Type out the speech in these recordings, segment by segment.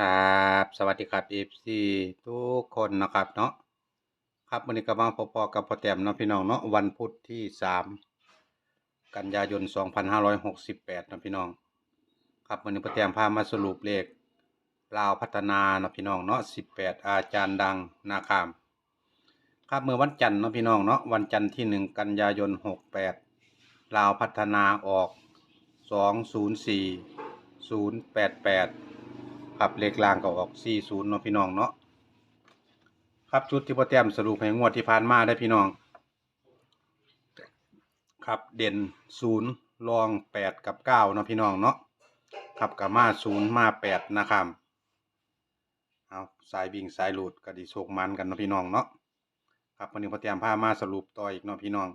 ครับ สวัสดีครับ FC ทุกคนนะครับเนาะครับวันนี้ก็มาพบๆกับพ่อแต้มเนาะพี่น้องเนาะวันพุธที่ 3 กันยายน 2568เนาะพี่น้อง ครับวันนี้พ่อแต้มพามาสรุปเลขลาวพัฒนานะพี่น้องเนาะ18 อาจารย์ดังนาคามครับเมื่อวันจันทร์เนาะพี่น้องเนาะวันจันทร์ที่ 1 กันยายน 68ลาวพัฒนาออก 204 088 ครับเลขล่างก็ออก 40เนาะพี่น้องเนาะครับชุดที่พ่อแต้มสรุปให้งวดที่ผ่านมาได้พี่น้อง ครับเด่น 0 รอง 8 กับ 9 เนาะพี่น้องเนาะครับกับมา 0 มา 8 นะครับเอาสายวิ่งสายหลุดก็ดีโชคมันกันเนาะพี่น้องเนาะครับวันนี้พ่อแต้มพามาสรุปต่ออีกเนาะพี่น้อง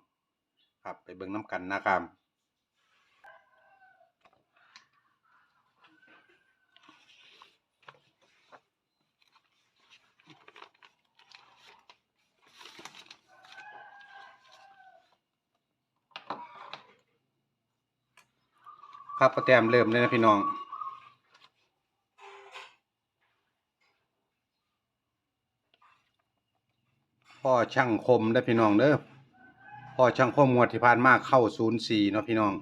ครับไปเบิ่งน้ำกันนะครับ ครับพ่อแต้มเริ่มเลยนะพี่น้องพ่อช่างคมนะพี่น้องเด้อพ่อช่างคมงวดที่ผ่านมาเข้าศูนย์สี่เนาะพี่น้อง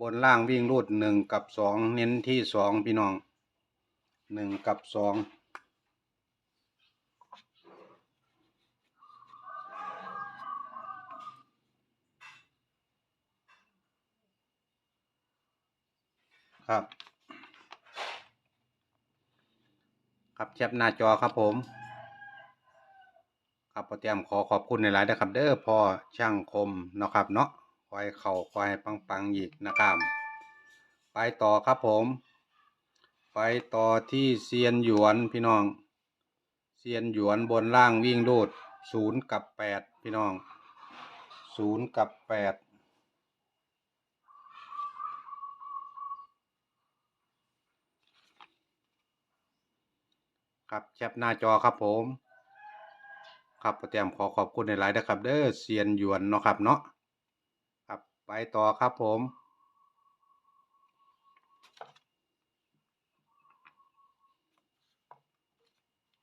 บนล่างวิ่งรูดหนึ่งกับสองเน้นที่สองพี่น้องหนึ่งกับสอง ครับ ครับแคปหน้าจอครับผม ครับพอเตรียมขอขอบคุณในหลายๆนะครับ เด้อพ่อช่างคมเนาะครับเนาะคอยเข่าคอยปังๆอีกนะครับ ไปต่อครับผม ไปต่อที่เซียนหยวนพี่น้อง เซียนหยวนบนล่างวิ่งรูดศูนย์กับแปดพี่น้องศูนย์กับแปด ครับแคปหน้าจอครับผม ครับปรแกรมขอขอบคุณในหลายนะครับ เด้อเซียนหยวนเนาะครับเนาะครับไปต่อครับผม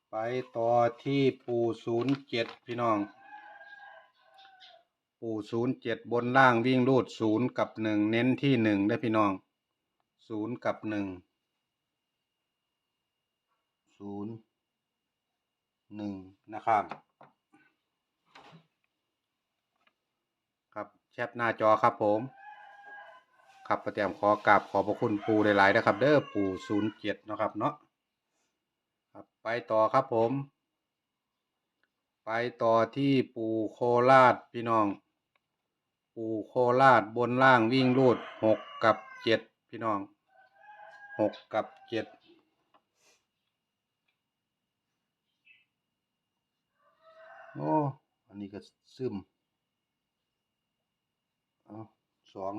ไปต่อที่ปูศูนย์เจ็ดพี่น้อง ปูศูนย์เจ็ดบนล่างวิ่งรูดศูนย์กับหนึ่งเน้นที่หนึ่งได้พี่น้องศูนย์กับหนึ่ง ศูนย์หนึ่งนะครับ ครับแชปหน้าจอครับผม ครับประเตรียมขอกราบขอบพระคุณปูหลายๆนะครับ เด้อปูศูนย์เจ็ดนะครับเนาะครับไปต่อครับผม ไปต่อที่ปูโคราชพี่น้อง ปูโคราชบนล่างวิ่งรูดหกกับเจ็ดพี่น้องหกกับเจ็ด โอ้ อันนี้ก็ซึมเอาสอง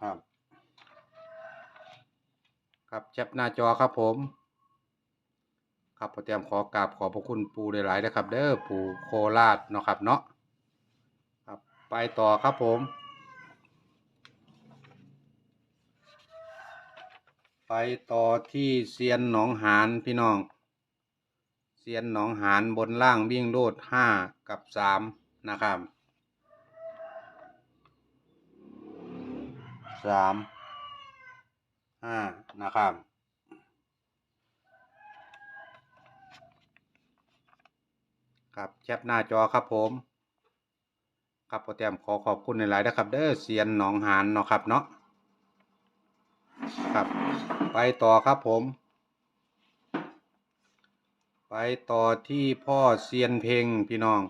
ครับ ครับแชปหน้าจอครับผม ครับพอเตรียมขอกราบขอบพระคุณปูหลายๆนะครับ เด้อปูโคราชเนาะครับเนาะครับไปต่อครับผม ไปต่อที่เซียนหนองหานพี่น้อง เซียนหนองหานบนล่างวิ่งโลดห้ากับสามนะครับสามห้านะครับครับแคปหน้าจอครับผม ครับโปรแกรมขอขอบคุณในหลายนะครับ เด้อเซียนหนองหานเนาะครับเนาะครับ ไปต่อครับผม ไปต่อที่พ่อเซียนเพลงพี่น้อง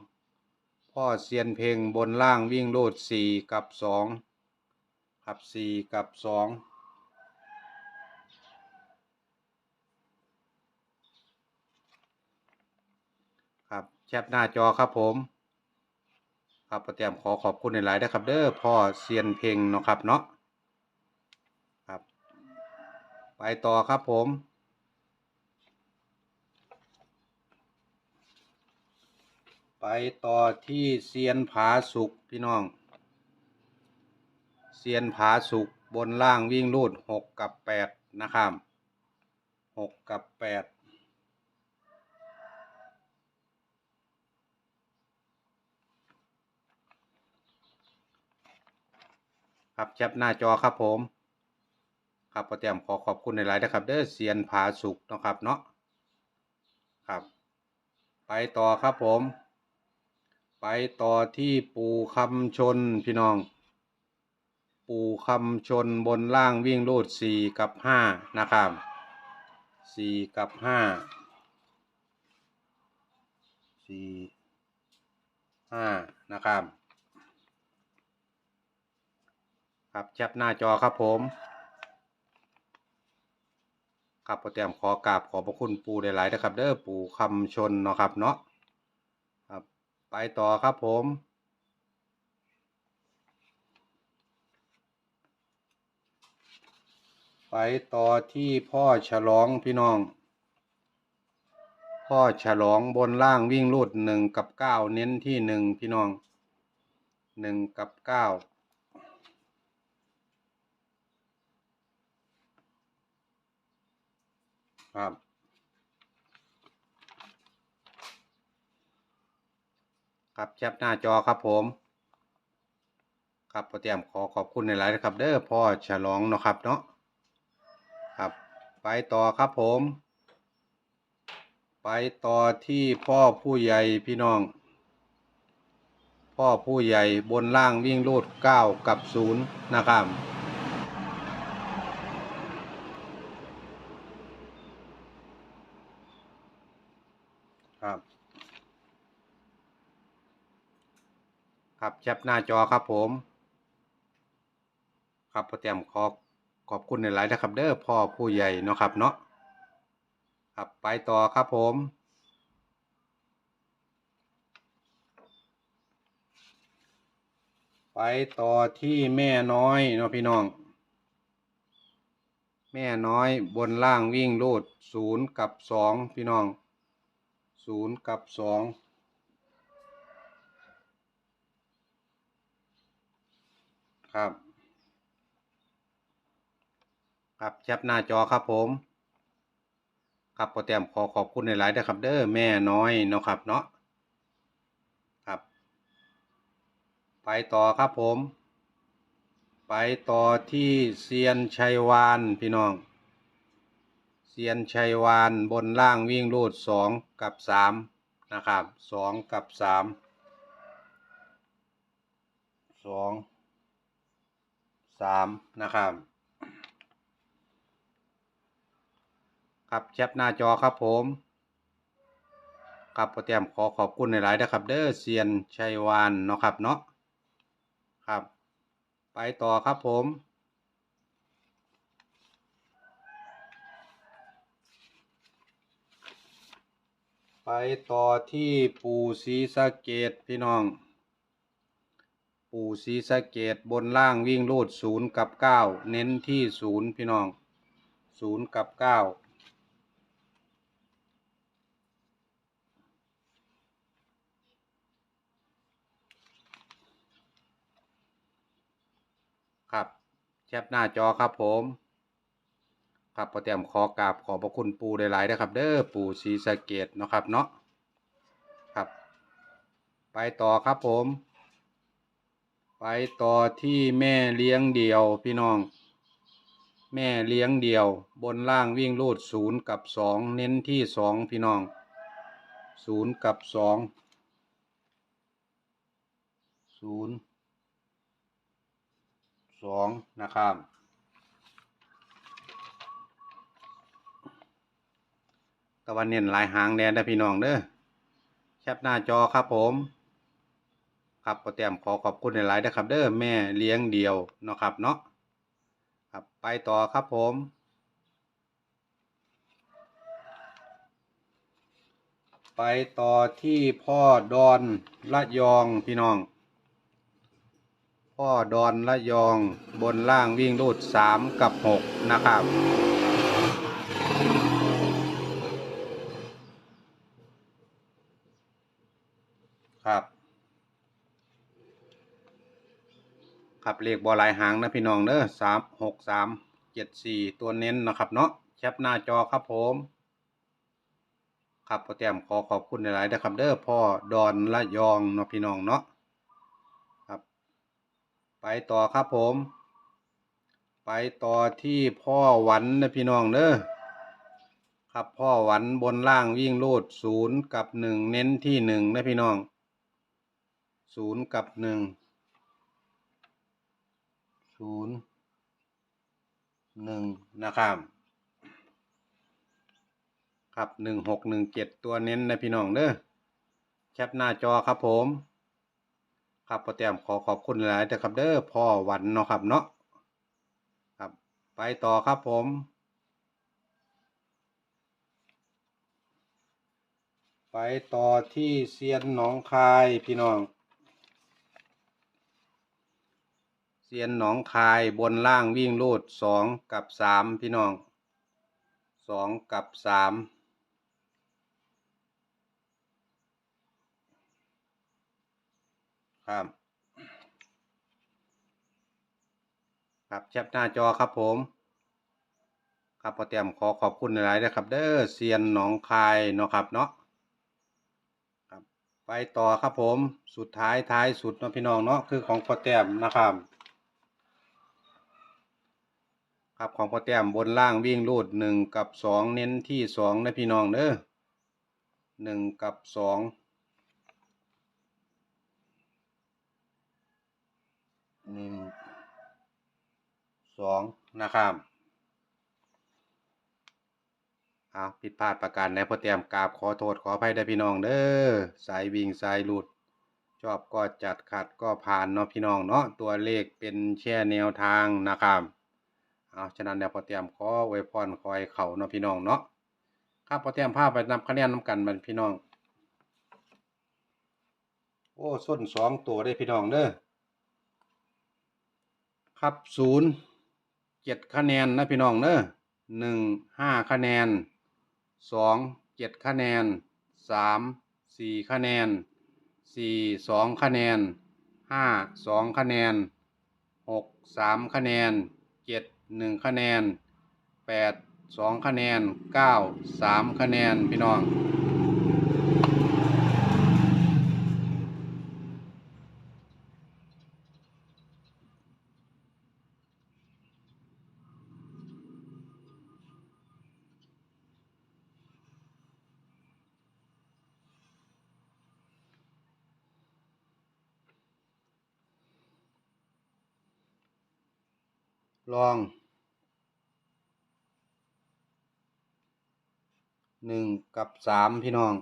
พ่อเซียนเพลงบนล่างวิ่งโลดสี่กับสองครับสี่กับสองครับแคปหน้าจอครับผม ครับปรแกรมขอขอบคุณในหลายๆนะครับ เด้อพ่อเซียนเพลงเนาะครับเนาะครับ ไปต่อครับผม ไปต่อที่เซียนผาสุกพี่น้อง เซียนผาสุกบนล่างวิ่งรูดหกกับแปดนะครับหกกับแปดครับแคปหน้าจอครับผม ครับประเตรียมขอขอบคุณในหลายนะครับ เด้อเซียนผาสุกนะครับเนาะครับ ไปต่อครับผม ไปต่อที่ปูคำชนพี่น้อง ปูคำชนบนล่างวิ่งรูดสี่กับห้านะครับสี่กับห้าสี่ห้านะครับ ครับแคปหน้าจอครับผมครับโปรแกรมขอกราบขอบพระคุณปูหลายๆนะครับ เด้อปูคำชนเนาะครับเนาะ ไปต่อครับผม ไปต่อที่พ่อฉลองพี่น้อง พ่อฉลองบนล่างวิ่งรูดหนึ่งกับเก้าเน้นที่หนึ่งพี่น้องหนึ่งกับเก้าครับ ครับแคปหน้าจอครับผม ครับโปรแกรมขอขอบคุณในหลายนะครับ เด้อพ่อฉลองเนาะครับเนาะครับไปต่อครับผม ไปต่อที่พ่อผู้ใหญ่พี่น้อง พ่อผู้ใหญ่บนล่างวิ่งรูดเก้ากับศูนย์นะครับครับ ครับแคปหน้าจอครับผม ครับโปรแกรมขอขอบคุณในหลายนะครับเด้อพ่อผู้ใหญ่เนาะครับเนาะครับไปต่อครับผมไปต่อที่แม่น้อยเนาะพี่น้อง แม่น้อยบนล่างวิ่งรูดศูนย์กับสองพี่น้องศูนย์กับสอง ครับ ครับแคปหน้าจอครับผม ครับโปรแกรมขอขอบคุณในหลายๆนะครับ เด้อแม่น้อยเนาะครับเนาะครับ ไปต่อครับผม ไปต่อที่เซียนชัยวานพี่น้องเซียนชัยวานบนล่างวิ่งรูดสองกับสามนะครับสองกับสามสอง สามนะครับ ครับแคปหน้าจอครับผมครับโปรแกรมขอขอบคุณในหลายๆนะครับ เด้อเซียนชัยวานเนาะครับเนาะครับ ไปต่อครับผมไปต่อที่ปู่ศรีสะเกดพี่น้อง ปู่ศรีสะเกดบนล่างวิ่งรูดศูนย์กับเก้าเน้นที่ศูนย์พี่น้องศูนย์กับเก้าครับแคปหน้าจอครับผมครับปรแกรมขอกราบขอบพระคุณปูหลายๆนะครับ เด้อปูศรีสะเกดเนาะครับเนาะครับ ไปต่อครับผม ไปต่อที่แม่เลี้ยงเดี่ยวพี่น้อง แม่เลี้ยงเดี่ยว บนล่างวิ่งรูดศูนย์กับสองเน้นที่สองพี่น้องศูนย์กับสองศูนย์สองนะครับตะวันเน้นหลายหางแดนได้อพี่น้องเด้อแคปหน้าจอครับผม ครับโปรแกรมขอขอบคุณหลายๆนะครับ เด้อแม่เลี้ยงเดียวเนาะครับเนาะครับไปต่อครับผมไปต่อที่พ่อดอนละยองพี่น้อง พ่อดอนละยองบนล่างวิ่งรูดสามกับหกนะครับ ครับเลขบอหลายหางนะพี่น้องเด้อสามหกสามเจ็ดสี่ตัวเน้นนะครับเนาะแคปหน้าจอครับผมครับพ่อแต้มขอขอบคุณหลายๆนะครับเด้อพ่อดอนละยองเนาะพี่น้องเนาะครับ ไปต่อครับผม ไปต่อที่พ่อหวันนะพี่น้องเด้อครับพ่อหวันบนล่างวิ่งรูดศูนย์กับหนึ่งเน้นที่หนึ่งนะพี่น้องศูนย์กับหนึ่ง ศูนย์หนึ่งนะครับครับหนึ่งหกหนึ่งเจ็ดตัวเน้นนะพี่น้องเด้อแคปหน้าจอครับผม ครับพ่อแต้มขอขอบคุณหลายๆนะครับเด้อพ่อวันเนาะครับเนาะครับไปต่อครับผมไปต่อที่เซียนหนองคายพี่น้อง เซียนหนองคายบนล่างวิ่งรูดสองกับสามพี่น้องสองกับสามครับครับแคปหน้าจอครับผม ครับพอเตรียมขอขอบคุณหลายๆนะครับ เด้อเซียนหนองคายเนาะครับเนาะครับไปต่อครับผมสุดท้ายท้ายสุดเนาะพี่น้องเนาะคือของพอเตรียมนะครับ ครับของพอแต้มบนล่างวิ่งรูดหนึ่งกับสองเน้นที่สองนะพี่น้องเด้อหนึ่งกับสองหนึ่งสองนะครับเอาผิดพลาดประการใดพอแต้มกราบขอโทษขออภัยได้พี่น้องเด้อสายวิ่งสายหลุด ชอบก็จัดขัดก็ผ่านเนาะพี่น้องเนาะตัวเลขเป็นแช่แนวทางนะครับ เอาฉะนั้นเดี๋ยวพอเตรียมขอไว้พรคอยเข่าเนาะพี่น้องเนาะครับพอเตรียมภาพไปนำคะแนนนำกันมันพี่น้อง โอ้ส้นสองตัวได้พี่น้องเด้อครับศูนย์เจ็ดคะแนนนะพี่น้องเด้อหนึ่งห้าคะแนนสองเจ็ดคะแนนสามสี่คะแนนสี่สองคะแนนห้าสองคะแนนหกสามคะแนนเจ็ด หนึ่งคะแนนแปดสองคะแนนเก้าสามคะแนน พี่น้อง ลอง หนึ่งกับสามพี่น้อง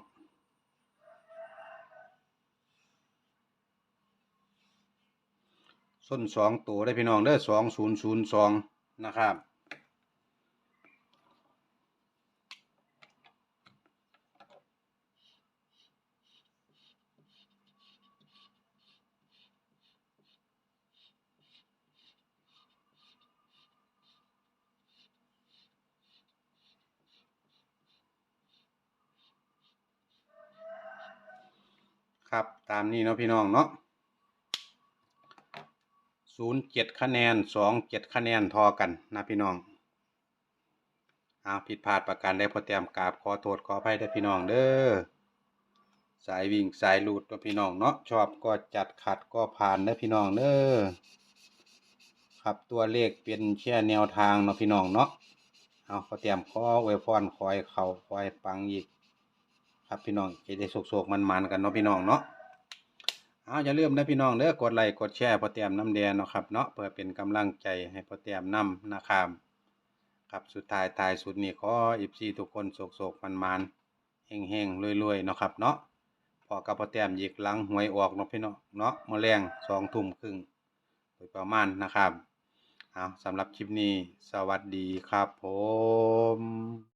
ส้นสองตัวได้พี่น้องเด้อสองศูนย์ศูนย์สองนะครับ ครับตามนี้เนาะพี่น้องเนาะศูนย์เจ็ดคะแนนสองเจ็ดคะแนนทอกันนะพี่น้องเอาผิดพลาดประการได้พอเตรียมกราบขอโทษขออภัยได้พี่น้องเด้อสายวิ่งสายหลุดเนาะพี่น้องเนาะชอบก็จัดขัดก็ผ่านเด้พี่น้องเด้อครับตัวเลขเป็นแค่แนวทางเนาะพี่น้องเนาะเอาพอเตรียมขอไว้พรคอยเข่าคอยปังอีก ครับพี่น้องจะได้โศกๆมันๆกันเนาะพี่น้องเนาะ เอาอย่าลืมนะพี่น้องเด้อกดไลค์กดแชร์พอเตรียมน้ำแดงเนาะครับเนาะเพื่อเป็นกำลังใจให้พอเตรียมนำนะครับครับสุดท้ายท้ายสุดนี้ขออีพีทุกคนโศกๆมันๆเฮงๆรวยๆเนาะครับเนาะพอกับพอเตรียมหยิกหลังหวยออกเนาะพี่น้องเนาะมอแรงสองทุ่มครึ่งโดยประมาณนะครับเอาสำหรับคลิปนี้สวัสดีครับผม